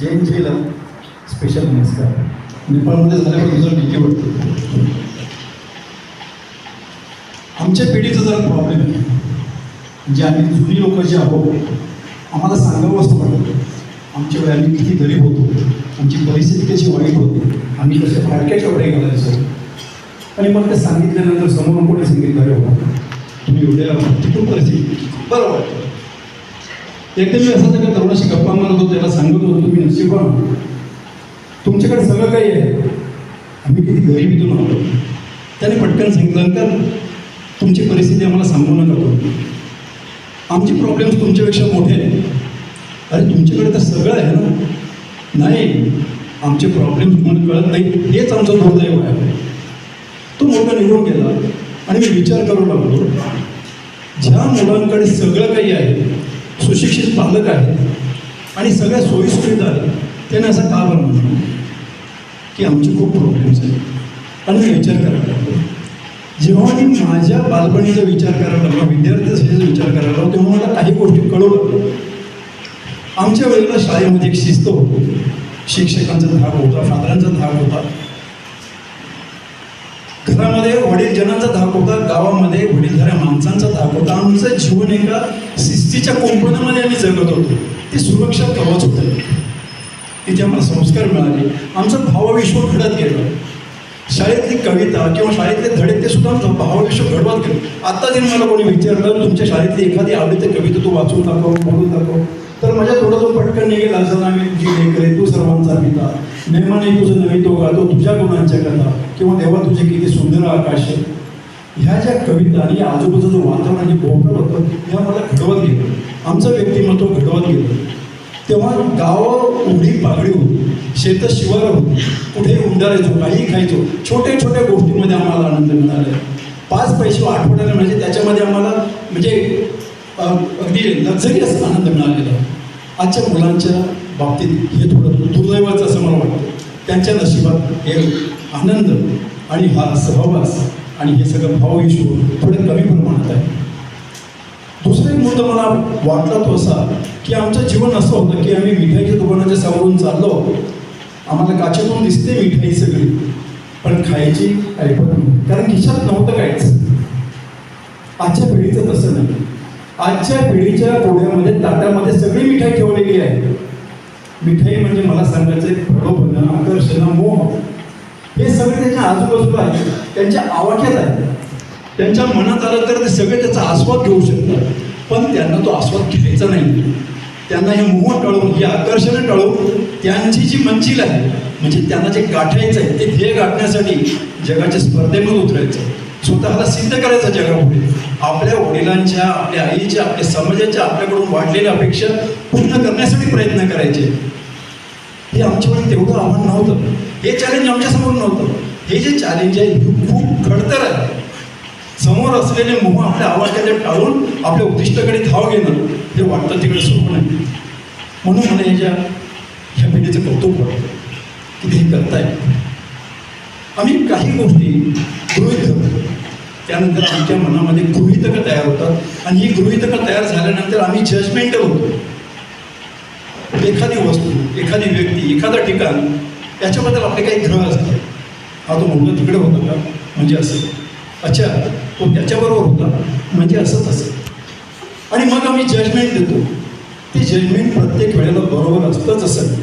जैन जेला स्पेशल नमस्कार नेपाळमध्ये झाल्यावर तुझं भीती वाटतो आमच्या पिढीचा जरा प्रॉब्लेम आहे म्हणजे आम्ही जुनी लोक जे आहोत आम्हाला सांगावं असं वाटतं आमच्या वेळी आम्ही किती गरीब होतो आमची परिस्थिती कशी वाईट होती आम्ही कशा फाडक्या कपडे घालायचो आणि मग ते सांगितल्यानंतर समोर कोणी सांगितलं होतं तुम्ही एवढ्या तिथून परिस्थिती बरं वाटतं एकदा मी असं त्या तरुणाशी गप्पा मारत होतो त्याला सांगत होतो तुम्ही नशिबान तुमच्याकडे सगळं काही आहे. आम्ही किती गरिबीतून आलो त्याने पटकन सांगितलं तर तुमची परिस्थिती आम्हाला सांगू नका आमची आमचे प्रॉब्लेम्स तुमच्यापेक्षा मोठे आहेत. अरे तुमच्याकडे तर सगळं आहे ना. नाही आमचे प्रॉब्लेम्स तुम्हाला कळत नाही. हेच आमचं दुर्दैव आहे. तो मोठा निघून गेला आणि मी विचार करू लागलो ज्या मुलांकडे सगळं काही आहे सुशिक्षित पालक आहेत. आणि सगळ्या सोयीसुविधा आहेत. त्यांनी असं का बरं की आमचे खूप प्रॉब्लेम्स आहेत. आणि मी विचार करायला लागलो जेव्हा मी माझ्या बालपणीचा विचार करायला लागलो विद्यार्थ्याचा विचार करायला लागलो तेव्हा मला काही गोष्टी कळवलं आमच्या वेळेला शाळेमध्ये एक शिस्त होती. शिक्षकांचा धाक होता फादरांचा धाक होता. घरामध्ये वडीलजनांचा धाक होता गावामध्ये वडीलधाऱ्या माणसांचा धाक होता. आमचं जीवन एका शिस्तीच्या कोंपणामध्ये आम्ही जगत होतो. ते सुरक्षा कवच होतं. तिथे आम्हाला संस्कार मिळाले. आमचं भावविश्व घडत गेलं शाळेतली कविता किंवा शाळेतले धडे ते सुद्धा आमचं भावविश्व घडवत गेलं. आता जरी मला कोणी विचारलं तुमच्या शाळेतली एखादी आवडीची कविता तू वाचून दाखव बोलून दाखव. तर माझ्या थोडं पटकन निघेल असं आम्ही जी लेकरे तू सर्वांचा पिता. नेमाने तुझं नवी तो गातो तुझ्या गुणांच्या कथा किंवा देवा तुझे किती सुंदर आकाश आहे. ह्या ज्या कविता आणि आजूबाजूचं वातावरण आणि बोलत होतं ह्या मला घडवत गेलं. आमचं व्यक्तिमत्व घडवत गेलं. तेव्हा गावं उघडी पागडी होती शेतं शिवार होती कुठे उंडारायचो काही खायचो छोट्या छोट्या गोष्टींमध्ये आम्हाला आनंद मिळाला. पाच पैसे आठवड्याला म्हणजे त्याच्यामध्ये आम्हाला म्हणजे अगदी लक्झरी आनंद मिळालेला. आजच्या मुलांच्या बाबतीत हे थोडं दुर्दैवाचं असं मला वाटतं. त्यांच्या नशिबात हे आनंद आणि हा सहवास आणि हे सगळं भाव इशू थोडं कमी प्रमाणात आहे. दुसरा एक मुद्दा मला वाटला तो असा की आमचं जीवन असं होतं की आम्ही मिठाईच्या दुकानाच्या समोरून चाललो. आम्हाला काचेतून दिसते मिठाई सगळी पण खायची ऐपत नाही. कारण खिशात नव्हतं काहीच. आजच्या पिढीचं तसं नाही. आजच्या पिढीच्या पोळ्यामध्ये ताट्यामध्ये सगळी मिठाई ठेवलेली आहे. मिठाई म्हणजे मला सांगायचं प्रलोभन आकर्षण मोह. हे सगळे त्याच्या आजूबाजूला आहे त्यांच्या आवाक्यात आहे त्यांच्या मनात आलं तर ते सगळे त्याचा आस्वाद घेऊ शकतात. पण त्यांना तो आस्वाद घ्यायचा नाही. त्यांना हे मोह टळवून ही आकर्षणं टळवून त्यांची जी मंजिल आहे म्हणजे त्यांना जे गाठायचं आहे ते ध्येय गाठण्यासाठी जगाच्या स्पर्धेमध्ये उतरायचं स्वतःला सिद्ध करायचं जगापुढे. आपल्या वडिलांच्या आपल्या आईच्या आपल्या समाजाच्या आपल्याकडून वाढलेल्या अपेक्षा पूर्ण करण्यासाठी प्रयत्न करायचे. हे आमच्याकडे तेवढं आव्हान नव्हतं. हे चॅलेंज आमच्यासमोर नव्हतं. हे जे चॅलेंज आहे हे खूप खडतर आहे. समोर असलेले मोह आपल्या आवाक्याला टाळून आपल्या उद्दिष्टाकडे धाव घेणं हे वाटतं तिकडे सोपं नाही. म्हणून मला ह्याच्या ह्या पिढीचं कौतुक वाटतं की ते हे करताय आम्ही काही गोष्टी गृहित धरतो. त्यानंतर आमच्या मनामध्ये गृहितकं तयार होतात. आणि ही गृहितकं तयार झाल्यानंतर आम्ही जजमेंटल होतो. एखादी वस्तू एखादी व्यक्ती एखादं ठिकाण याच्याबद्दल आपले काही ग्रह असतात हा तो मुलगा तिकडे होता का? म्हणजे असं. अच्छा तो त्याच्याबरोबर होता. म्हणजे असंच असं. आणि मग आम्ही जजमेंट देतो. ते जजमेंट प्रत्येक वेळेला बरोबर असतंच असं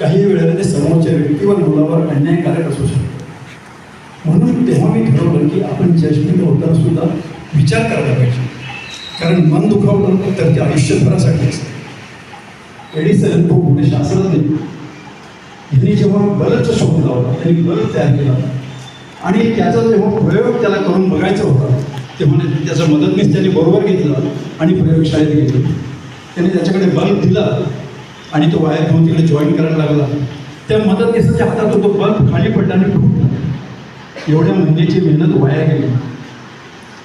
काही वेळेला ते समोरच्या व्यक्तीवर मुलावर अन्यायकारक असू शकतं. म्हणून तेव्हा मी ठरवलं की आपण जजमेंट होताना सुद्धा विचार करायला पाहिजे. कारण मन दुखावलं तर ते आयुष्यभरासाठी असतं. एडिसन तो पुणे शास्त्रज्ञ यांनी जेव्हा बरंच शोध लावला त्यांनी बरंच तयार केला. आणि त्याचा जेव्हा प्रयोग त्याला करून बघायचा होता तेव्हा त्याचा मदतनीस त्याने बरोबर घेतला आणि प्रयोगशाळेत गेले. त्याने त्याच्याकडे बल्ब दिला आणि तो वायर घेऊन तिकडे जॉईन करायला लागला. त्या मदतनीसाच्या हातात तो बल्ब खाली पडला आणि फुटला एवढ्या महिन्याची मेहनत वाया गेली.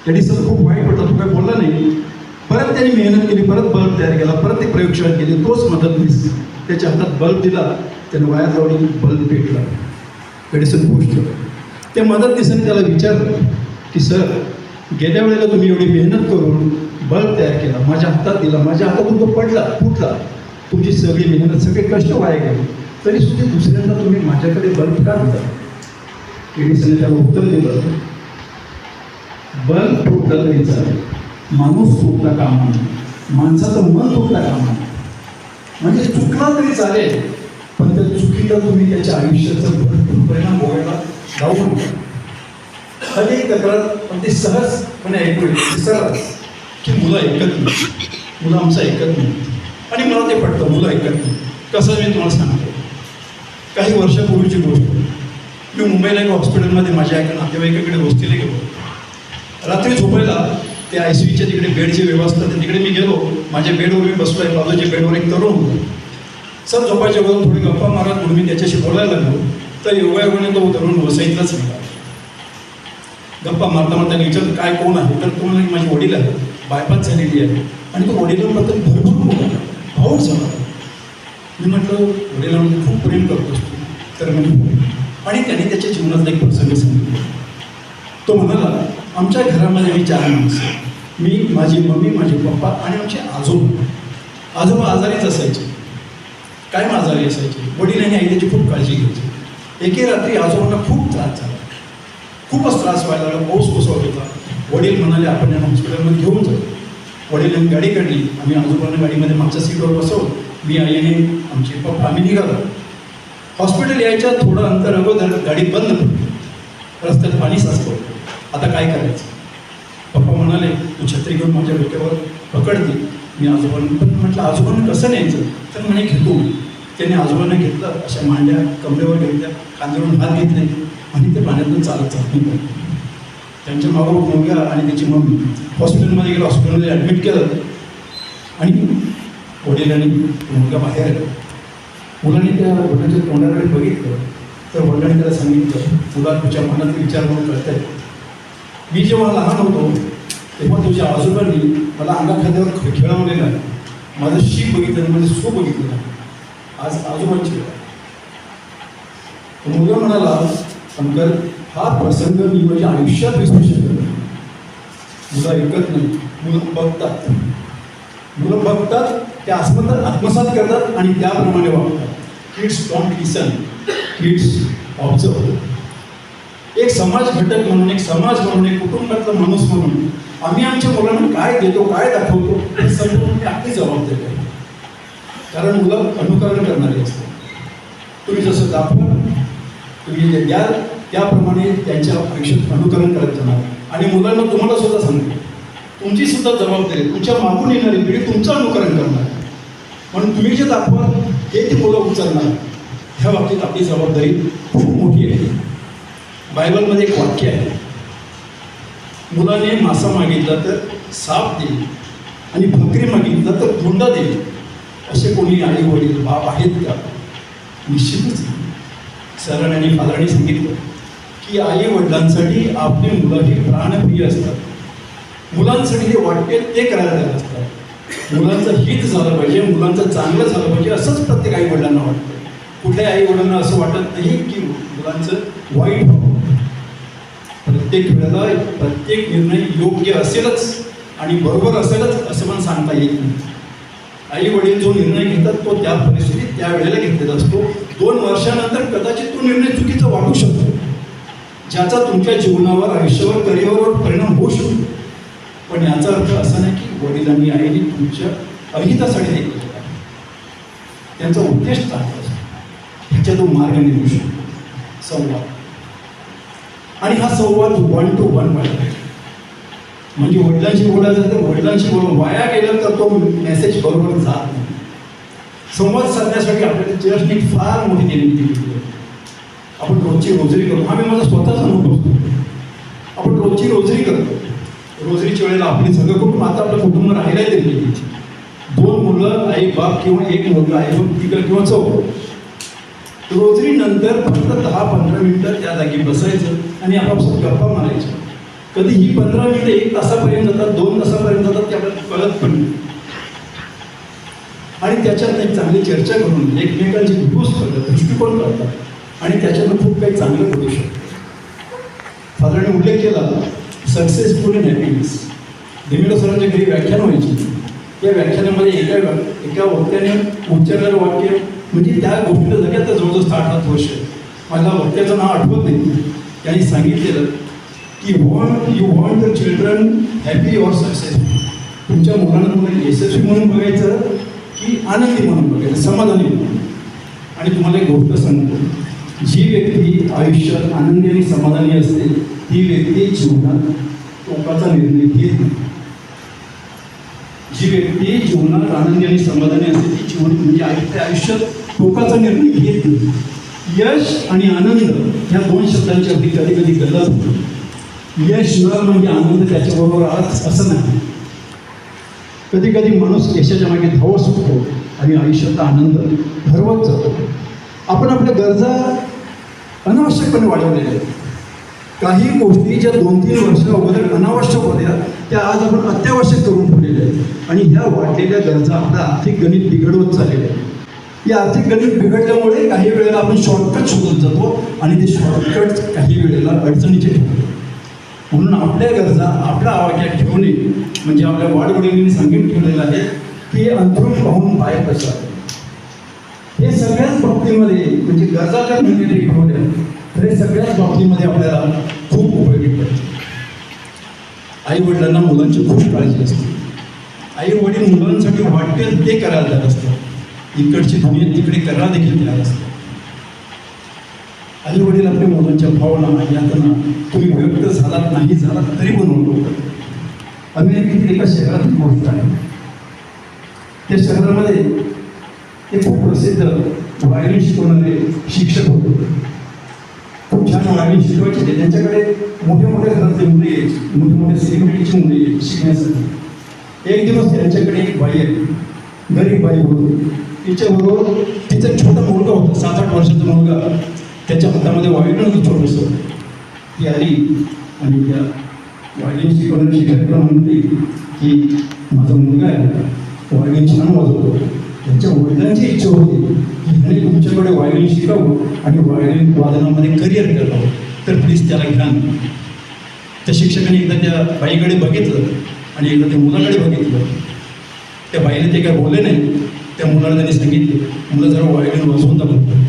एडिसन खूप वाईट पडला तो काही बोलला नाही. परत त्यांनी मेहनत केली परत बल्ब तयार केला परत ते प्रयोगशाळेत गेले तोच मदतनीस त्याच्या हातात बल्ब दिला. त्याने वाया लावली बल्ब पेटला. एडिसन खुश त्या मदतनीसाने त्याला विचारलं की सर गेल्या वेळेला तुम्ही एवढी मेहनत करून बल्ब तयार केला. माझ्या हातात दिला. माझ्या हातातून तो पडला. फुटला. तुमची सगळी मेहनत सगळे कष्ट वाया गेले. तरी सुद्धा दुसऱ्यांदा तुम्ही माझ्याकडे बल्ब का देता एडिसनने त्याला उत्तर दिलं. बल्ब फुटला तरी चालेल माणूस तुटला कामा नये. माणसाचं मन तुटला कामा नये. म्हणजे चुकला तरी चालेल पण त्या चुकीला तुम्ही त्याच्या आयुष्याचा भरपूर परिणाम बघायला जाऊ नका. अनेक तक्रार पण ते सहजपणे ऐकू येते सरळ की मुलं ऐकत नाही. मुलं आमचं ऐकत नाही. आणि मला ते पटतं मुलं ऐकत नाही. कसं मी तुम्हाला सांगतो? काही वर्षापूर्वीची गोष्ट. मी मुंबईला एका हॉस्पिटलमध्ये माझ्या एका नातेवाईकाकडे वस्तीला गेलो. रात्री झोपायला ते आय सी यूच्या तिकडे बेडची व्यवस्था आहे, तिकडे मी गेलो. माझ्या बेडवर मी बसलो आहे बाजूच्या बेडवर एक तरुण. सर झोपायच्या बरोबर थोडी गप्पा मारत म्हणून मी त्याच्याशी बोलायला लागलो. तर योगायोगाने तो तरुण वसईतलाच निघाला गप्पा मारता मारता विचारलं काय कोण आहे? तर तो म्हणाले, माझे वडील आहे बायपास झालेली आहे. आणि तो वडिलांबद्दल भरपूर बोला भाऊ झाला. मी म्हटलं वडिलांमध्ये खूप प्रेम करतोस तर म्हणजे आणि त्याने त्याच्या जीवनातला एक प्रसंग सांगितला. तो म्हणाला आमच्या घरामध्ये आम्ही चार माणसं मी माझी मम्मी माझे पप्पा आणि आमचे आजोबा. आजोबा आजारीच असायचे. कायम आजारी असायचे. वडील आणि आई त्याची खूप काळजी घ्यायची एके रात्री आजोबांना खूप त्रास झाला. खूपच त्रास व्हायला लागला. पाऊस कोसळत होता. वडील म्हणाले आपण यांना हॉस्पिटलमध्ये घेऊन जाऊ. वडिलांनी गाडी काढली. आम्ही आजोबांना गाडीमध्ये मागच्या सीटवर बसवलं. मी आईने आमचे पप्पा आम्ही निघालो. हॉस्पिटल यायच्या थोडं अंतर अगोदर गाडी बंद पडली. रस्त्यात पाणी साचलं. आता काय करायचं? पप्पा म्हणाले तू छत्री घेऊन माझ्या डोक्यावर पकडते. मी आजोबांना पण म्हटलं आजोबांना कसं न्यायचं? तर म्हणे घेतो. त्याने आजोबांना घेतलं अशा मांड्या कमरेवर घेतल्या खांद्यावरून हात घेतले आणि ते पाण्यातून चालत चालत त्यांच्या मागं मुलगा आणि त्याची मम्मी हॉस्पिटलमध्ये गेलं हॉस्पिटलमध्ये ॲडमिट केलं. आणि वडिलांनी मुलगा बाहेर आला. मुलांनी त्या वडिलांच्या तोंडाकडे बघितलं. तर वडिलांनी त्याला सांगितलं तुला तुझ्या मनात विचार म्हणून कळत आहे मी जेव्हा लहान होतो. तेव्हा तुझ्या आजोबांनी मला अंगाखाद्यावर खे- खेळवलेलं. आहे माझं शी बघितलं माझं सो बघितलं. आहे. आज आजोबांची. वेळ तर मुलगा म्हणाला अंकल हा प्रसंग मी माझ्या आयुष्यात विसरू शकत नाही. मुलं ऐकत नाही. मुलं बघतात. मुलं बघतात ते आत्मसात आत्मसात करतात आणि त्याप्रमाणे वागतात. Kids don't listen kids observe एक समाज घटक म्हणून एक समाज म्हणून एक कुटुंबातला माणूस म्हणून आम्ही आमच्या मुलांना काय देतो काय दाखवतो हे संपूर्ण आपली जबाबदारी आहे. कारण मुलं अनुकरण करणारी असतात. तुम्ही जसं दाखवा तुम्ही जे द्याल त्याप्रमाणे त्यांच्या अपेक्षेत अनुकरण करत जाणार. आणि मुलांना तुम्हाला सुद्धा सांगतो तुमची सुद्धा जबाबदारी तुमच्या मागून येणारी पिढी तुमचं अनुकरण करणार. म्हणून तुम्ही जे दाखवाल हे ते मुलं उचलणार. ह्या बाबतीत आपली जबाबदारी खूप मोठी आहे. बायबलमध्ये एक वाक्य आहे. मुलाने मासा मागितला तर साप देईल आणि भाकरी मागितला तर धोंडा देईल. असे कोणी आई वडील बाप आहेत का? निश्चितच नाही. सरांनी फादरांनी सांगितलं की आई वडिलांसाठी आपली मुलं ही प्राणप्रिय असतात. मुलांसाठी जे वाटते ते करायला तयार असतात. मुलांचं हित झालं पाहिजे मुलांचं चांगलं झालं पाहिजे असंच प्रत्येक आई वडिलांना वाटतं. कुठल्या आई वडिलांना असं वाटत नाही की मुलांचं वाईट व्हावं. प्रत्येक वेळेला प्रत्येक निर्णय योग्य असेलच आणि बरोबर असेलच असं पण सांगता येत नाही. आई वडील जो निर्णय घेतात तो त्या परिस्थितीत त्या वेळेला घेतलेला असतो. दोन वर्षानंतर कदाचित तो निर्णय चुकीचा वाटू शकतो. ज्याचा तुमच्या जीवनावर आयुष्यावर करिअरवर परिणाम होऊ शकतो. पण याचा अर्थ असा नाही की वडिलांनी आईने तुमच्या अहितासाठी हे त्यांचा उद्देश चांगला असतो. ह्याच्यातून मार्ग निघू शकतो. संवाद. आणि हा संवाद वन टू वन पाहिजे म्हणजे वडिलांशी बोलायचं तर वडिलांशी बोलून वाया गेलं तर तो मेसेज बरोबर जात नाही. संवाद साधण्यासाठी आपल्याला चर्चनी फार मोठी निर्मिती केली आपण रोजची रोजरी करतो. आम्ही माझा स्वतःच अनुभव आपण रोजची रोजरी करतो. रोजरीच्या वेळेला आपली सगळं कुटुंब आता आपलं कुटुंब राहिलंय आहे तरी दोन मुलं आई बाप किंवा एक मुलगा आई दोन तिकडं किंवा रोजरी नंतर फक्त दहा पंधरा मिनिटं त्या जागी बसायचं आणि आपापसात गप्पा मारायच्या कधी ही पंधरा मिनिटं एक तासापर्यंत जातात दोन तासापर्यंत जातात ते आपल्याला कळत पण नाही. आणि त्याच्यात एक चांगली चर्चा करून एकमेकांची विभूस करतात दृष्टिकोन करतात. आणि त्याच्यातून खूप काही चांगलं करू शकतं. फादराने उल्लेख केला सक्सेसफुल इन हॅपीनेस देवेंद्र सरांच्या घरी व्याख्यान व्हायची. या व्याख्यानामध्ये एका एका वक्त्याने उच्चारलेलं वाक्य म्हणजे त्या गोष्टीला जगत जवळजवळ साठ आठ वर्ष. मला वक्त्याचं नाव आठवत नाही. त्यांनी सांगितलेलं की want you want the children happy or successful तुमच्या मुलांना तुम्हाला यशस्वी म्हणून बघायचं की आनंदी म्हणून बघायचं समाधानी म्हणून. आणि तुम्हाला एक गोष्ट सांगतो जी व्यक्ती आयुष्यात आनंदी आणि समाधानी असते ती व्यक्ती जीवनात टोकाचा निर्णय घेत नाही. जी व्यक्ती जीवनात आनंदी आणि समाधानी असते ती जीवन म्हणजे आयुष्य आयुष्यात टोकाचा निर्णय घेत नाही. यश आणि आनंद या दोन शब्दांची अगदी कधी कधी गल्लत होते. यश न म्हणजे आनंद त्याच्याबरोबर आज असं नाही. कधी कधी माणूस यशाच्या मागे धावत सुटतो आणि आयुष्याचा आनंद ठरवत जातो. आपण आपल्या गरजा अनावश्यकपणे वाढवलेल्या आहेत. काही गोष्टी ज्या दोन तीन वर्ष अगोदर अनावश्यक होत्या त्या आज आपण अत्यावश्यक करून ठेवलेल्या आहेत. आणि ह्या वाढलेल्या गरजा आपलं आर्थिक गणित बिघडवत चाललेलं आहे या आर्थिक गणित बिघडल्यामुळे काही वेळेला आपण शॉर्टकट शोधत जातो आणि ते शॉर्टकट काही वेळेला अडचणीचे ठरतो म्हणून आपल्या गरजा आपल्या आवाक्यात ठेवणे म्हणजे आपल्या वाडवडिलांनी सांगितलं ठेवलेलं आहे की अंथरूण पाहून पाय कसा हे सगळ्याच बाबतीमध्ये म्हणजे गरजा जर म्हणजे ठेवल्या तर हे सगळ्याच बाबतीमध्ये आपल्याला खूप उपयोगी पडते आई वडिलांना मुलांची खूप काळजी असते. आई वडील मुलांसाठी वाटेल ते करायला जात असतात इकडची दुनिया तिकडे करायला देखील तयार असतात आई वडील आपल्या मुलांच्या भावना यातना तुम्ही व्यक्त झालात नाही झालात तरी पण अमेरिकेतील एका शहरातील गोष्ट आहे. त्या शहरामध्ये एक खूप प्रसिद्ध व्हायलिन शिकवणारे शिक्षक होते. खूप छान व्हायलिन शिकवायचे. त्यांच्याकडे मोठे मोठे घरातले मुले मोठे मोठे सेलिब्रिटीची मुले शिकण्यासाठी. एक दिवस त्यांच्याकडे एक बाई आहे गरीब बाई होती. तिच्याबरोबर तिचा एक छोटा मुलगा होता सात आठ वर्षाचा मुलगा. त्याच्या हातामध्ये वाईट होतं छोटंसं. ती आली आणि त्या वायलिन शिकवण्याची शिक्षकाला म्हणते की माझा मुलगा आहे वायलिन छान वाजवतो. त्यांच्या वडिलांची इच्छा होती की ह्याने तुमच्याकडे वायलिन शिकावं आणि वायलिन वादनामध्ये करिअर करावं तर प्लीज त्याला घ्या. त्या शिक्षकाने एकदा त्या बाईकडे बघितलं. आणि एकदा त्या मुलाकडे बघितलं. त्या बाईने ते काय बोलले नाही त्या मुलाला त्यांनी सांगितलं मुलं जरा वायलिन वाजवून दाखवलं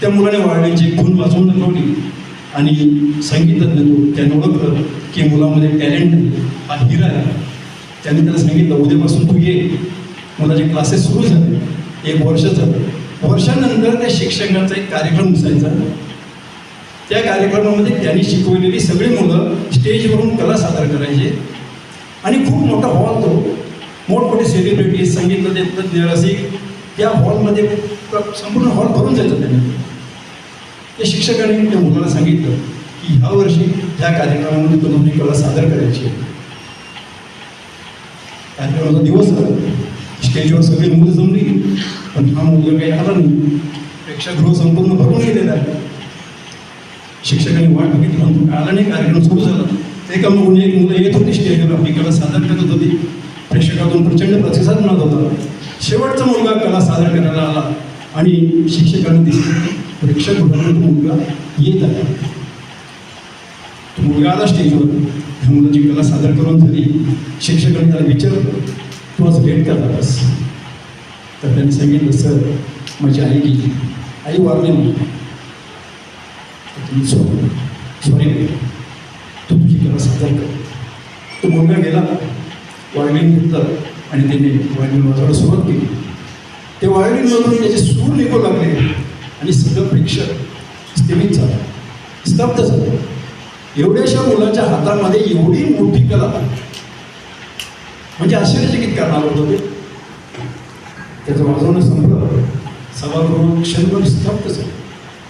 त्या मुलाने वायलिनची खून वाजवून दाखवली आणि संगीतज्ञ तो त्याने ओळखलं की मुलामध्ये टॅलेंट हा हिरा आहे. त्याने त्याला सांगितलं उद्यापासून तू ये. मुलाचे क्लासेस सुरू झाले एक वर्ष झालं. वर्षानंतर त्या शिक्षकांचा एक कार्यक्रम असायचा त्या कार्यक्रमामध्ये त्यांनी शिकवलेली सगळी मुलं स्टेजवरून कला सादर करायचे. आणि खूप मोठा हॉल तो. मोठमोठे सेलिब्रिटी संगीत तज्ञ रसिक त्या हॉलमध्ये संपूर्ण हॉल भरून जायचं त्यांनी. त्या शिक्षकांनी त्या मुलाला सांगितलं की ह्या वर्षी ह्या कार्यक्रमामध्ये तुम्ही कला सादर करायची कार्यक्रमाचा दिवस स्टेजवर सगळी मुलं जमली. पण हा मुलगा काही आला नाही. प्रेक्षागृह संपूर्ण भरून गेलेला आहे. शिक्षकांनी वाट बघितली. म्हणून आला नाही. कार्यक्रम सुरू झाला. एका मुली एक मुलं येत होती स्टेजवर आपली कला सादर करत होती प्रेक्षकातून प्रचंड प्रतिसाद मिळत होता. शेवटचा मुलगा कला सादर करायला आला आणि शिक्षकांनी दिसलं. प्रेक्षक म्हणून मुलगा येत आहे तो मुलगा आला स्टेजवर ह्या मुलाची कला सादर करून झाली. शिक्षकांनी त्याला विचारलं तू आज भेट का बस तर त्यांनी सांगितलं सर माझी आई गेली. आई वारली नाही तुम्ही सॉरी सॉरी तू तो मुलगा गेला वायलिन घेतलं आणि त्याने वायलिन वाजवायला सुरुवात केली. ते वायलिनमधून त्याचे सूर निघू लागले आणि सगळं प्रेक्षक स्थिमित झालं स्तब्ध झालं. एवढ्याशा मुलाच्या हातामध्ये एवढी मोठी कला. म्हणजे आश्चर्यचकित करणार होतं ते. त्याचं वाजवणं संपलं. सभागृह क्षणभर स्तब्ध झालं.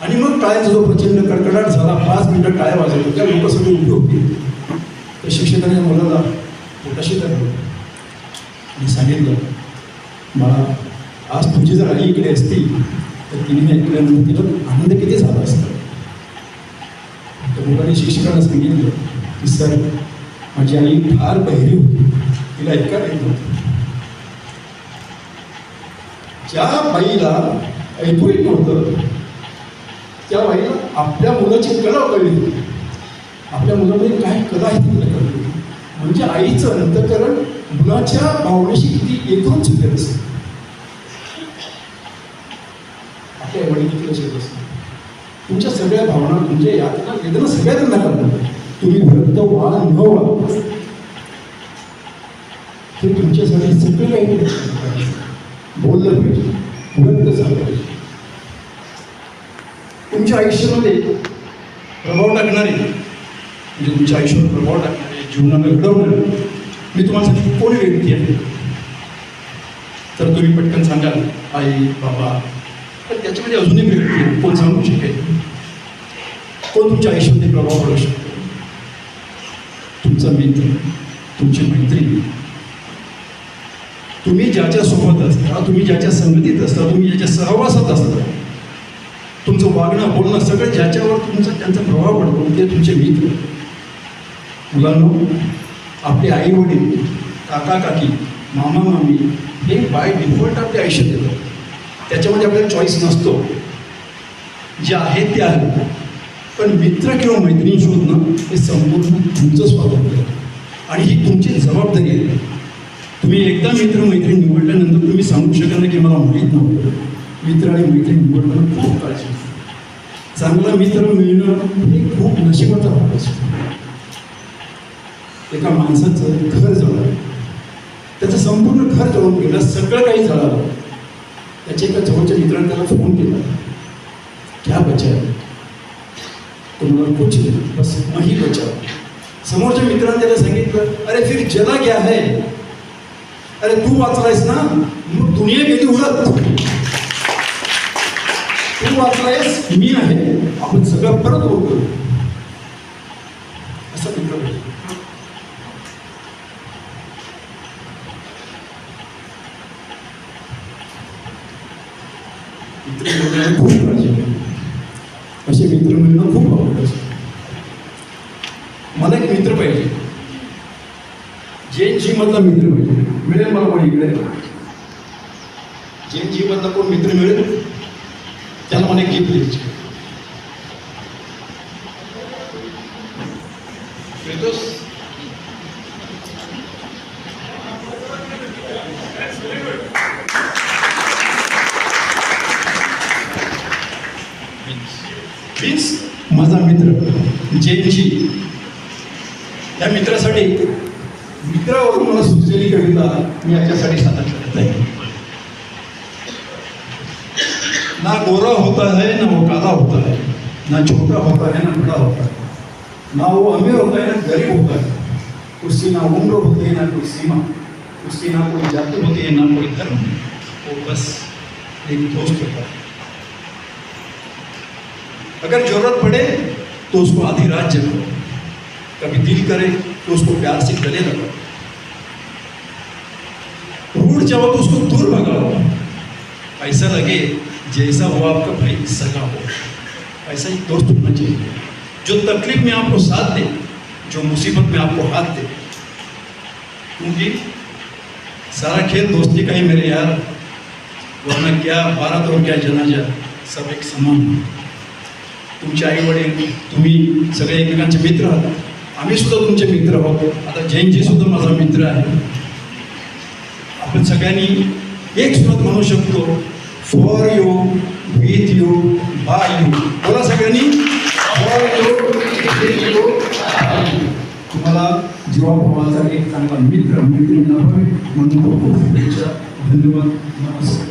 आणि मग टाळ्यांचा जो प्रचंड कडकडाट झाला पाच मिनटं टाळ्या वाजवल्या. त्या लोक सगळे उभे होते. तर शिक्षकाने मुलाला पोटाशी धरलं आणि सांगितलं मला आज तुझी जर आई इकडे असती तर तिने ऐकल्यानंतर तिला आनंद किती झाला असता. तर मुलाने शिक्षकांना सांगितलं की सर माझी आई फार बहिरी होती. तिला ऐकायला येत नव्हतं ज्या बाईला ऐकू येत नव्हतं त्या बाईला आपल्या मुलाची कला कळली. होती आपल्या मुलामध्ये काय कला आहे ती कळली म्हणजे आईचं अंतकरण मुलाच्या भावनेशी किती एकूण चुकत असते आपल्या वडील किती शिकत देत तुमच्या सगळ्या भावना म्हणजे यातना वेदना सगळ्या त्यांना करतात तुम्ही भक्त व्हा न व्हा ते तुमच्यासाठी सगळं काही बोललं पाहिजे. भक्त झालं पाहिजे. तुमच्या आयुष्यामध्ये प्रभाव टाकणारे म्हणजे तुमच्या आयुष्यावर प्रभाव टाकणारे जीवनानं घडवणारे मी तुम्हाला कोण व्यक्ती आहे? तर तुम्ही पटकन सांगाल आई बाबा. तर त्याच्यामध्ये अजून एक व्यक्ती आहे कोण सांगू शकेल? कोण तुमच्या आयुष्यामध्ये प्रभाव पडू शकतो? तुमचा मित्र तुमची मैत्री तुम्ही ज्याच्या सोबत असता तुम्ही ज्याच्या संगतीत असता तुम्ही ज्याच्या सहवासात असता तुमचं वागणं बोलणं सगळं ज्याच्यावर तुमचा त्यांचा प्रभाव पडतो ते तुमचे मित्र. मुलांनो आपले आई वडील काका काकी मामा मामी हे बाय डिफॉल्ट आपल्या आयुष्यात येतात. त्याच्यामध्ये आपल्याला चॉईस नसतो. जे आहे ते आहे पण मित्र किंवा मैत्रिणी शोधणं हे संपूर्ण तुमचं स्वातंत्र्य आहे. आणि ही तुमची जबाबदारी आहे. तुम्ही एकदा मित्र मैत्रीण निवडल्यानंतर तुम्ही सांगू शकाल नाही की मला माहीत नव्हतं. मित्र आणि मैत्रीण निवडताना खूप काळजी. चांगला मित्र मिळणं हे खूप नशिबाचा भाग असतो. एका माणसाचं घर जळालं. त्याचं संपूर्ण घर जळून गेलं सगळं काही जळालं. त्याच्या एका जवळच्या मित्राने त्याला फोन केला. क्या बचा तुम्हाला कुछ नाही बस नाही बचाव. समोरच्या मित्राने त्याला सांगितलं अरे फिर जला क्या है? अरे तू वाचलायस ना? मग दुनिया गेली उडत. तू वाचलायस मी आहे. आपण सगळं परत होतो असा मित्र पाहिजे. मित्र मिळवण्याला खूप काळजी असे मित्र मिळणं खूप आवडत मला एक मित्र पाहिजे. जैन जी मधला मित्र पाहिजे. मिळेल मला कोणी इकडे? जैन जी मधला कोण मित्र मिळेल? त्याला मला एक गिफ्ट द्यायची मिळतोस? प्लीज माझा जयंती या त्या मित्रासाठी मित्रावरून मला सुचलेली कविता मी याच्यासाठी सादर करत आहे. ना गोरा होता है ना वो काला होता है ना छोटा होता है ना बड़ा होता है. ना वो अमीर होता है ना गरीब होता है. उसकी ना उम्र होती है ना कोई सीमा. उसकी ना कोई जाति होती है ना कोई धर्म. वो बस एक दोस्त होता है. अगर जरूरत पड़े तो उसको आधी रात जगाओ कभी दिल करे तो उसको प्यार से गले लगाओ रूठ जाओ तो उसको दूर भगाओ। ऐसा लगे जैसा वो आपका भाई, सगा हो। ऐसा ही दोस्त होना चाहिए। जो तकलीफ़ में आपको साथ दे, जो मुसीबत में आपको हाथ दे। क्योंकि सारा खेल दोस्ती का ही मेरे यार। वरना क्या भारत और क्या जनाजा, सब एक समान। है. तुमचे आई वडील तुम्ही सगळे एकमेकांचे मित्र आहात. आम्ही सुद्धा तुमचे मित्र आहोत. आता जैनजी सुद्धा माझा मित्र आहे. आपण सगळ्यांनी एक सुरत म्हणू शकतो. For you with you by you बोला सगळ्यांनी. फॉर यू विथ यू तुम्हाला जीवाभावाचा एक चांगला मित्र मित्र नव्हे म्हणून धन्यवाद. नमस्कार.